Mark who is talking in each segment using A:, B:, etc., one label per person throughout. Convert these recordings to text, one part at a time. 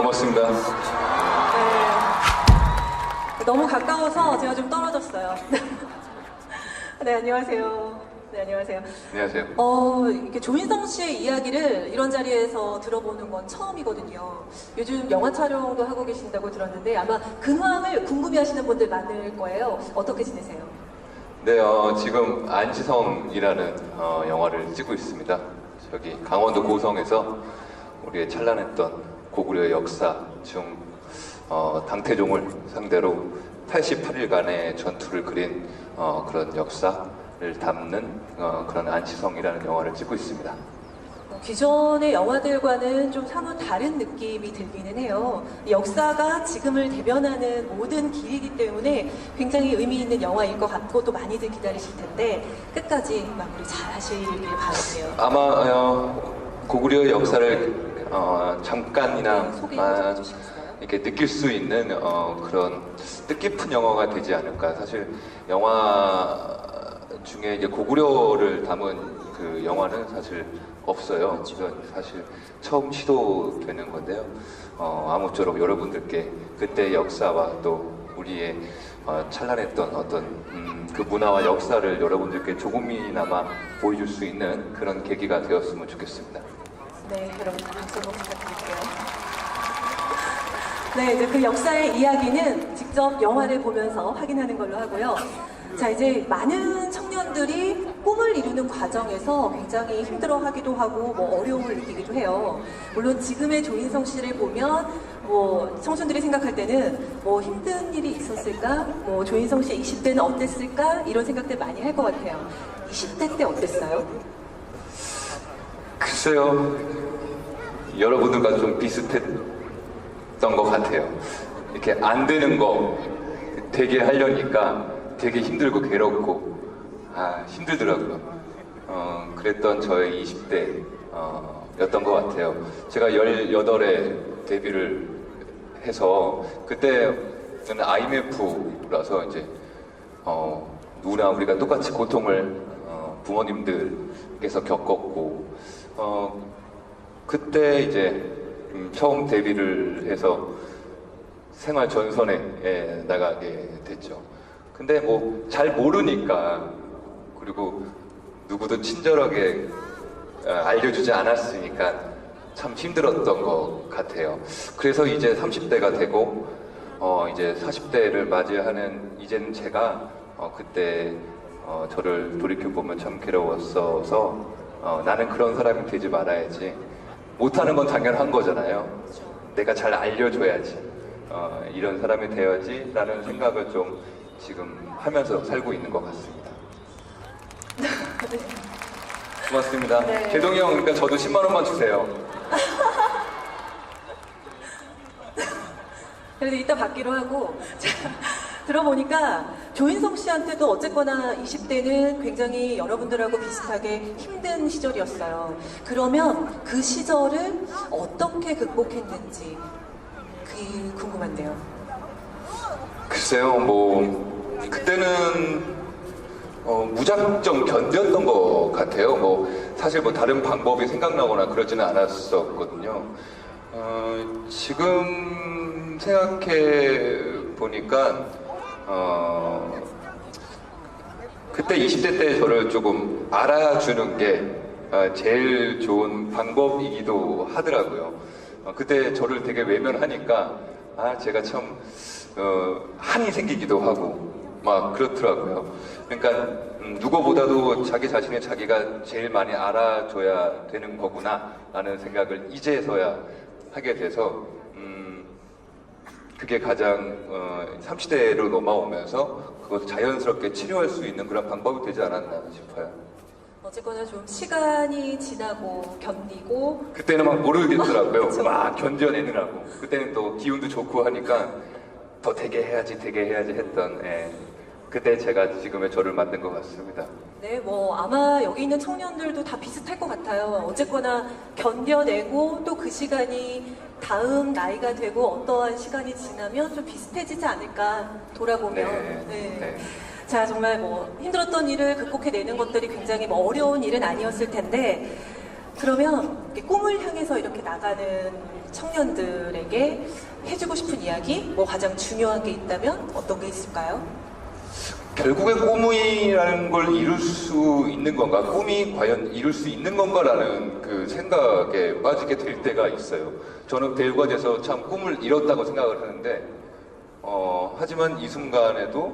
A: 고맙습니다.
B: 네. 너무 가까워서 제가 좀 떨어졌어요. 네, 안녕하세요. 네, 안녕하세요.
A: 안녕하세요.
B: 어, 이렇게 조인성 씨의 이야기를 이런 자리에서 들어보는 건 처음이거든요. 요즘 영화 촬영도 하고 계신다고 들었는데 아마 근황을 궁금해 하시는 분들 많을 거예요. 어떻게 지내세요?
A: 네, 어, 지금 안지성이라는 어, 영화를 찍고 있습니다. 저기 강원도 고성에서 우리의 찬란했던 고구려의 역사 중 어, 당태종을 상대로 88일간의 전투를 그린 어, 그런 역사를 담는 어, 그런 안지성이라는 영화를 찍고 있습니다.
B: 어, 기존의 영화들과는 좀 사뭇 다른 느낌이 들기는 해요. 역사가 지금을 대변하는 모든 길이기 때문에 굉장히 의미 있는 영화일 것 같고 또 많이들 기다리실 텐데 끝까지 마무리 잘 하시길 바랄게요.
A: 아마 어, 고구려의 역사를 어, 잠깐이나
B: 네,
A: 아? 이렇게 느낄 수 있는 어, 그런 뜻깊은 영화가 되지 않을까. 사실 영화 중에 이제 고구려를 담은 그 영화는 사실 없어요. 이건 사실 처음 시도되는 건데요. 어, 아무쪼록 여러분들께 그때 역사와 또 우리의 어, 찬란했던 어떤 음, 그 문화와 역사를 여러분들께 조금이나마 보여줄 수 있는 그런 계기가 되었으면 좋겠습니다.
B: 네, 여러분 박수 한번 부탁드릴게요. 네, 이제 그 역사의 이야기는 직접 영화를 보면서 확인하는 걸로 하고요. 자, 이제 많은 청년들이 꿈을 이루는 과정에서 굉장히 힘들어 하기도 하고 뭐 어려움을 느끼기도 해요. 물론 지금의 조인성 씨를 보면 뭐 청춘들이 생각할 때는 뭐 힘든 일이 있었을까? 뭐 조인성 씨의 20대는 어땠을까? 이런 생각들 많이 할 것 같아요. 20대 때 어땠어요?
A: 글쎄요, 여러분들과 좀 비슷했던 것 같아요. 이렇게 안 되는 거 되게 하려니까 되게 힘들고 괴롭고, 아, 힘들더라고요. 어, 그랬던 저의 20대, 어, 였던 것 같아요. 제가 18에 데뷔를 해서, 그때는 IMF라서 이제, 어, 누구나 우리가 똑같이 고통을 어, 부모님들께서 겪었고, 어, 그때 이제 음, 처음 데뷔를 해서 생활 전선에 예, 나가게 됐죠. 근데 뭐 잘 모르니까 그리고 누구도 친절하게 어, 알려주지 않았으니까 참 힘들었던 것 같아요. 그래서 이제 30대가 되고 어, 이제 40대를 맞이하는 이제는 제가 어, 그때 어, 저를 돌이켜 보면 참 괴로웠어서 어, 나는 그런 사람이 되지 말아야지. 못하는 건 당연한 거잖아요. 내가 잘 알려줘야지. 어, 이런 사람이 되어야지 라는 생각을 좀 지금 하면서 살고 있는 것 같습니다. 고맙습니다.
B: 네.
A: 개동이 형, 그러니까 저도 10만 원만 주세요.
B: 그래도 이따 받기로 하고 자, 들어보니까 조인성 씨한테도 어쨌거나 20대는 굉장히 여러분들하고 비슷하게 힘든 시절이었어요. 그러면 그 시절을 어떻게 극복했는지 그 궁금한데요.
A: 글쎄요, 뭐 그때는 어, 무작정 견뎠던 것 같아요. 뭐 사실 뭐 다른 방법이 생각나거나 그러지는 않았었거든요. 어, 지금 생각해 보니까 어, 그때 20대 때 저를 조금 알아주는 게 어, 제일 좋은 방법이기도 하더라고요. 어, 그때 저를 되게 외면하니까 아 제가 참 어, 한이 생기기도 하고 막 그렇더라고요. 그러니까 음, 누구보다도 자기 자신의 자기가 제일 많이 알아줘야 되는 거구나 라는 생각을 이제서야 하게 돼서 음, 그게 가장 어, 30대로 넘어오면서 그것을 자연스럽게 치료할 수 있는 그런 방법이 되지 않았나 싶어요.
B: 어쨌거나 좀 시간이 지나고 견디고
A: 그때는 막 모르겠더라고요.
B: 그쵸.
A: 막 견뎌내느라고. 그때는 또 기운도 좋고 하니까 더 되게 해야지, 되게 해야지 했던, 예. 그때 제가 지금의 저를 만든 것 같습니다.
B: 네, 뭐 아마 여기 있는 청년들도 다 비슷할 것 같아요. 어쨌거나 견뎌내고 또 그 시간이 다음 나이가 되고 어떠한 시간이 지나면 좀 비슷해지지 않을까 돌아보면.
A: 네,
B: 네.
A: 네.
B: 자, 정말 뭐 힘들었던 일을 극복해내는 것들이 굉장히 뭐 어려운 일은 아니었을 텐데 그러면 꿈을 향해서 이렇게 나가는 청년들에게 해주고 싶은 이야기, 뭐 가장 중요한 게 있다면 어떤 게 있을까요?
A: 결국에 꿈이라는 걸 이룰 수 있는 건가? 꿈이 과연 이룰 수 있는 건가라는 그 생각에 빠지게 될 때가 있어요. 저는 배우가 돼서 참 꿈을 이뤘다고 생각을 하는데, 어, 하지만 이 순간에도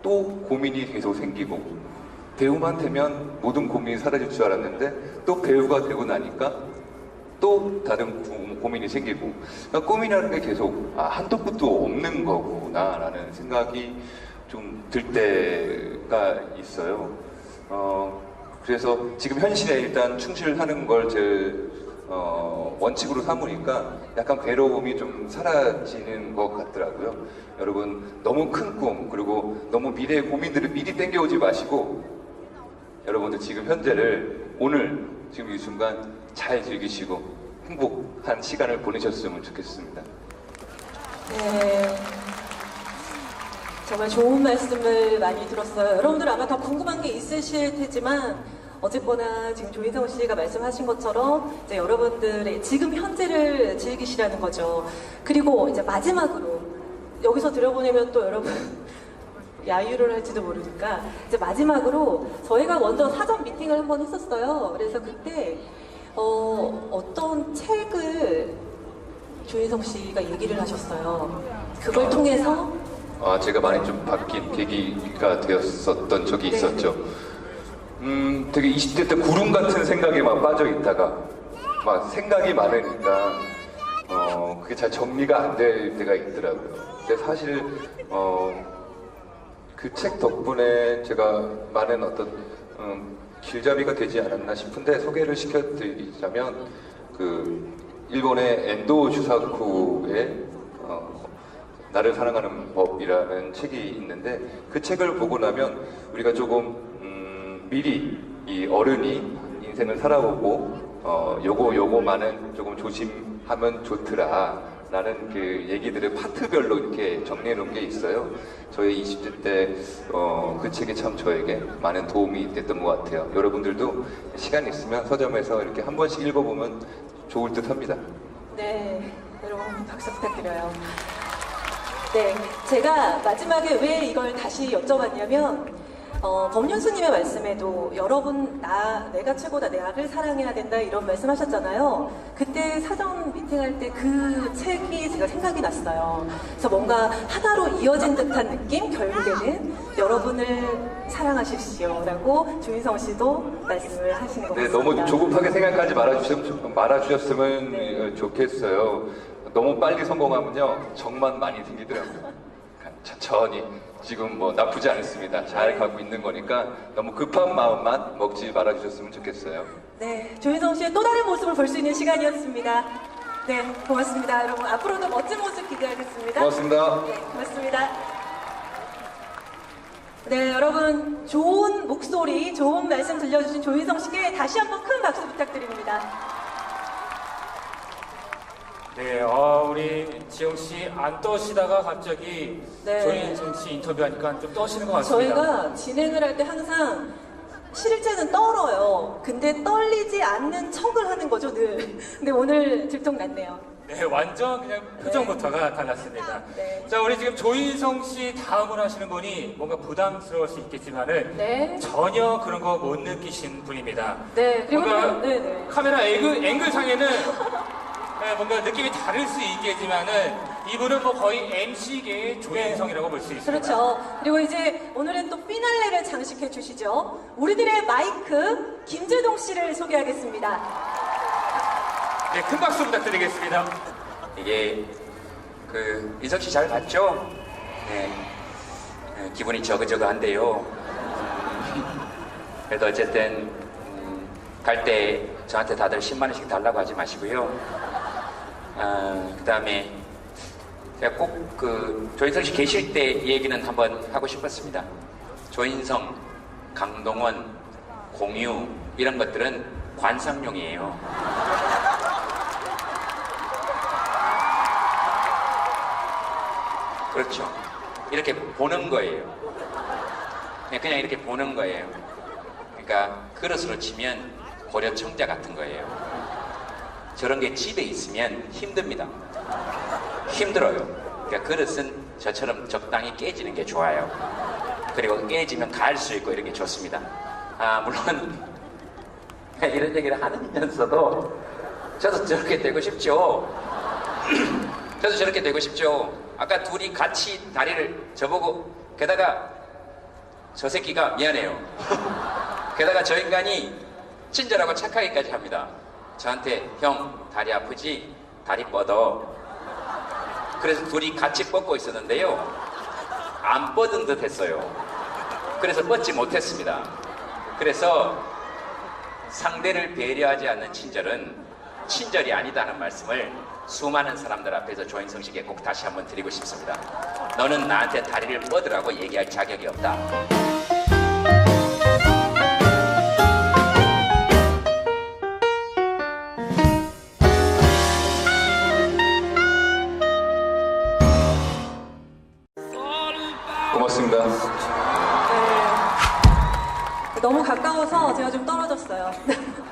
A: 또 고민이 계속 생기고, 배우만 되면 모든 고민이 사라질 줄 알았는데, 또 배우가 되고 나니까 또 다른 고- 고민이 생기고 그러니까 꿈이라는 게 계속 아, 한도 끝도 없는 거구나라는 생각이 좀 들 때가 있어요. 어, 그래서 지금 현실에 일단 충실하는 걸제 어, 원칙으로 삼으니까 약간 괴로움이 좀 사라지는 것 같더라고요. 여러분 너무 큰 꿈 그리고 너무 미래의 고민들을 미리 땡겨오지 마시고 여러분들 지금 현재를 오늘 지금 이 순간 잘 즐기시고 행복한 시간을 보내셨으면 좋겠습니다.
B: 네. 정말 좋은 말씀을 많이 들었어요. 여러분들 아마 더 궁금한 게 있으실 테지만 어쨌거나 지금 조인성 씨가 말씀하신 것처럼 이제 여러분들의 지금 현재를 즐기시라는 거죠. 그리고 이제 마지막으로 여기서 들어보내면 또 여러분 야유를 할지도 모르니까 이제 마지막으로 저희가 먼저 사전 미팅을 한번 했었어요. 그래서 그때 어, 어떤 책을 조인성 씨가 얘기를 하셨어요. 그걸 통해서
A: 아, 제가 많이 좀 바뀐 계기가 되었었던 적이
B: 네.
A: 있었죠. 음, 되게 20대 때 구름 같은 생각에만 빠져 있다가 막 생각이 많으니까 어, 그게 잘 정리가 안 될 때가 있더라고요. 근데 사실 어, 그 책 덕분에 제가 많은 어떤 음, 길잡이가 되지 않았나 싶은데 소개를 시켜드리자면 그 일본의 엔도 슈사쿠의 어, 나를 사랑하는 법이라는 책이 있는데 그 책을 보고 나면 우리가 조금 음, 미리 이 어른이 인생을 살아보고 어, 요거 요거만은 조금 조심하면 좋더라 라는 그 얘기들을 파트별로 이렇게 정리해 놓은 게 있어요. 저희 20대 때 어, 그 책이 참 저에게 많은 도움이 됐던 것 같아요. 여러분들도 시간 있으면 서점에서 이렇게 한 번씩 읽어보면 좋을 듯 합니다.
B: 네, 여러분 박수 부탁드려요. 네, 제가 마지막에 왜 이걸 다시 여쭤봤냐면 어, 법륜스님의 말씀에도 여러분 나 내가 최고다 내를 사랑해야 된다 이런 말씀하셨잖아요. 그때 사전 미팅할 때 그 책이 제가 생각이 났어요. 그래서 뭔가 하나로 이어진 듯한 느낌 결국에는 여러분을 사랑하십시오라고 조인성 씨도 말씀을 하시는 것
A: 네,
B: 같습니다.
A: 너무 조급하게 생각하지 말아주셨으면, 말아주셨으면
B: 네.
A: 좋겠어요. 너무 빨리 성공하면요, 정만 많이 생기더라고요. 천천히. 지금 뭐 나쁘지 않습니다. 잘 가고 있는 거니까 너무 급한 마음만 먹지 말아주셨으면 좋겠어요.
B: 네, 조인성 씨의 또 다른 모습을 볼 수 있는 시간이었습니다. 네, 고맙습니다. 여러분, 앞으로도 멋진 모습 기대하겠습니다.
A: 고맙습니다.
B: 네, 고맙습니다. 네, 여러분, 좋은 목소리, 좋은 말씀 들려주신 조인성 씨께 다시 한번 큰 박수 부탁드립니다.
C: 네, 어, 우리 지영 씨 안 떠시다가 갑자기
B: 네.
C: 조인성 씨 인터뷰하니까 좀 떠시는 것 같습니다.
B: 저희가 진행을 할 때 항상 실제는 떨어요. 근데 떨리지 않는 척을 하는 거죠, 늘. 근데 오늘 들통났네요.
C: 네, 완전 그냥 표정부터가 달랐습니다.
B: 네.
C: 자, 우리 지금 조인성 씨 다음으로 하시는 분이 뭔가 부담스러울 수 있겠지만은
B: 네.
C: 전혀 그런 거 못 느끼신 분입니다.
B: 네, 그리고
C: 뭔가
B: 네, 네.
C: 카메라 앵글, 앵글상에는 네, 뭔가 느낌이 다를 수 있겠지만은 이분은 뭐 거의 MC계의 조인성이라고 볼 수 있습니다.
B: 그렇죠. 그리고 이제 오늘은 또 피날레를 장식해 주시죠. 우리들의 마이크 김재동 씨를 소개하겠습니다.
C: 네, 큰 박수 부탁드리겠습니다.
D: 이게 그 이석 씨 잘 봤죠? 네. 네, 기분이 저그저그한데요. 그래도 어쨌든 음, 갈때 저한테 다들 10만 원씩 달라고 하지 마시고요. 아, 그다음에 제가 꼭 그 조인성 씨 계실 때 얘기는 한번 하고 싶었습니다. 조인성, 강동원, 공유 이런 것들은 관상용이에요. 그렇죠. 이렇게 보는 거예요. 그냥, 그냥 이렇게 보는 거예요. 그러니까 그릇으로 치면 고려 청자 같은 거예요. 저런 게 집에 있으면 힘듭니다. 힘들어요. 그러니까 그릇은 저처럼 적당히 깨지는 게 좋아요. 그리고 깨지면 갈 수 있고 이런 게 좋습니다. 아, 물론 이런 얘기를 하면서도 저도 저렇게 되고 싶죠. 저도 저렇게 되고 싶죠. 아까 둘이 같이 다리를 저보고 게다가 저 새끼가 미안해요. 게다가 저 인간이 친절하고 착하기까지 합니다. 저한테 형 다리 아프지? 다리 뻗어. 그래서 둘이 같이 뻗고 있었는데요. 안 뻗은 듯 했어요. 그래서 뻗지 못했습니다. 그래서 상대를 배려하지 않는 친절은 친절이 아니다는 말씀을 수많은 사람들 앞에서 조인성 씨에게 꼭 다시 한번 드리고 싶습니다. 너는 나한테 다리를 뻗으라고 얘기할 자격이 없다.
B: 좀 떨어졌어요.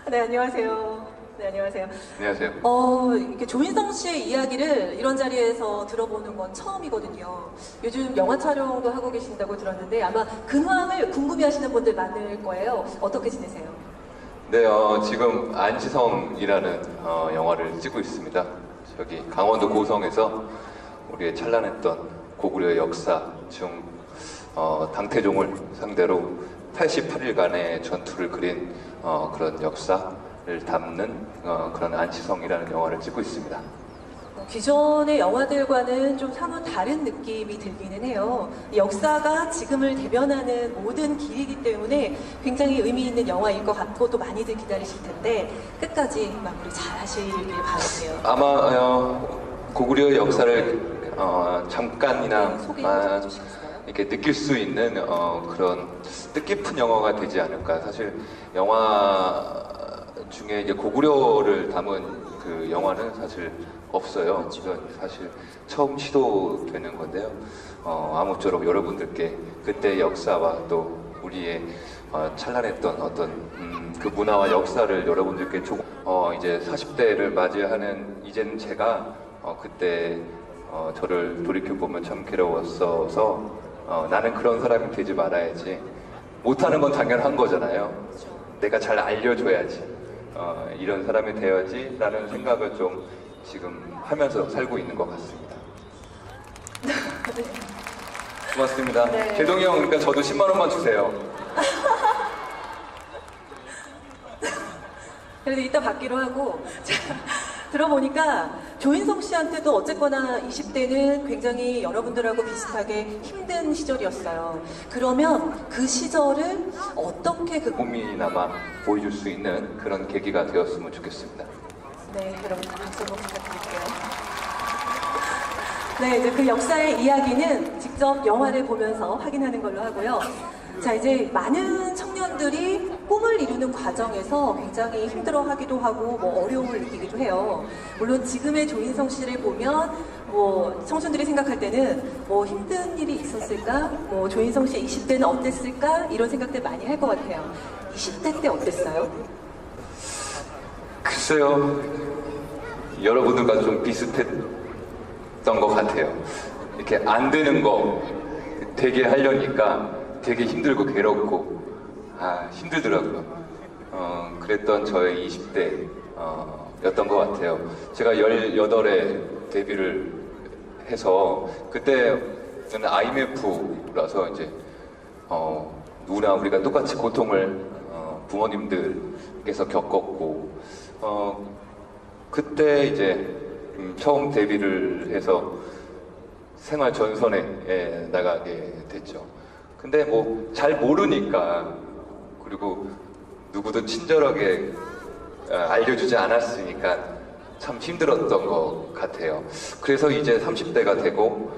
B: 네, 안녕하세요. 네, 안녕하세요.
A: 안녕하세요.
B: 어, 이렇게 조인성 씨의 이야기를 이런 자리에서 들어보는 건 처음이거든요. 요즘 영화 촬영도 하고 계신다고 들었는데 아마 근황을 궁금해 하시는 분들 많을 거예요. 어떻게 지내세요?
A: 네, 어, 지금 안지성이라는 어, 영화를 찍고 있습니다. 저기 강원도 고성에서 우리의 찬란했던 고구려의 역사 중 어, 당태종을 상대로 88일간의 전투를 그린 어, 그런 역사를 담는 어, 그런 안지성이라는 영화를 찍고 있습니다.
B: 어, 기존의 영화들과는 좀 사뭇 다른 느낌이 들기는 해요. 역사가 지금을 대변하는 모든 길이기 때문에 굉장히 의미 있는 영화일 것 같고 또 많이들 기다리실 텐데 끝까지 마무리 잘 하시길 바랄게요.
A: 아마 어, 고구려의 역사를 어, 잠깐이나
B: 네,
A: 이렇게 느낄 수 있는 어, 그런 뜻깊은 영화가 되지 않을까. 사실 영화 중에 이제 고구려를 담은 그 영화는 사실 없어요. 이건 사실 처음 시도되는 건데요. 어, 아무쪼록 여러분들께 그때 역사와 또 우리의 어, 찬란했던 어떤 음, 그 문화와 역사를 여러분들께 조금 어, 이제 40대를 맞이하는 이제는 제가 어, 그때 어, 저를 돌이켜 보면 참 괴로웠어서 어, 나는 그런 사람이 되지 말아야지 못하는 건 당연한 거잖아요. 내가 잘 알려줘야지 어, 이런 사람이 되어야지 라는 생각을 좀 지금 하면서 살고 있는 것 같습니다. 고맙습니다.
B: 네.
A: 제동이 형, 그러니까 저도 10만 원만 주세요.
B: 그래도 이따 받기로 하고 자, 들어보니까 조인성 씨한테도 어쨌거나 20대는 굉장히 여러분들하고 비슷하게 힘든 시절이었어요. 그러면 그 시절을 어떻게 그
A: 고민이나마 보여줄 수 있는 그런 계기가 되었으면 좋겠습니다.
B: 네, 여러분 박수 한번 부탁드릴게요. 네, 이제 그 역사의 이야기는 직접 영화를 보면서 확인하는 걸로 하고요. 자, 이제 많은 청년들이 꿈을 이루는 과정에서 굉장히 힘들어하기도 하고 뭐 어려움을 느끼기도 해요. 물론 지금의 조인성 씨를 보면 뭐 청춘들이 생각할 때는 뭐 힘든 일이 있었을까? 뭐 조인성 씨 20대는 어땠을까? 이런 생각들 많이 할 것 같아요. 20대 때 어땠어요?
A: 글쎄요, 여러분들과 좀 비슷했던 것 같아요. 이렇게 안 되는 거 되게 하려니까 되게 힘들고 괴롭고, 아, 힘들더라고요. 어, 그랬던 저의 20대, 어, 였던 것 같아요. 제가 18에 데뷔를 해서, 그때는 IMF라서 이제, 어, 누구나 우리가 똑같이 고통을 어, 부모님들께서 겪었고, 어, 그때 이제 음, 처음 데뷔를 해서 생활 전선에 예, 나가게 됐죠. 근데 뭐 잘 모르니까 그리고 누구도 친절하게 어, 알려주지 않았으니까 참 힘들었던 것 같아요. 그래서 이제 30대가 되고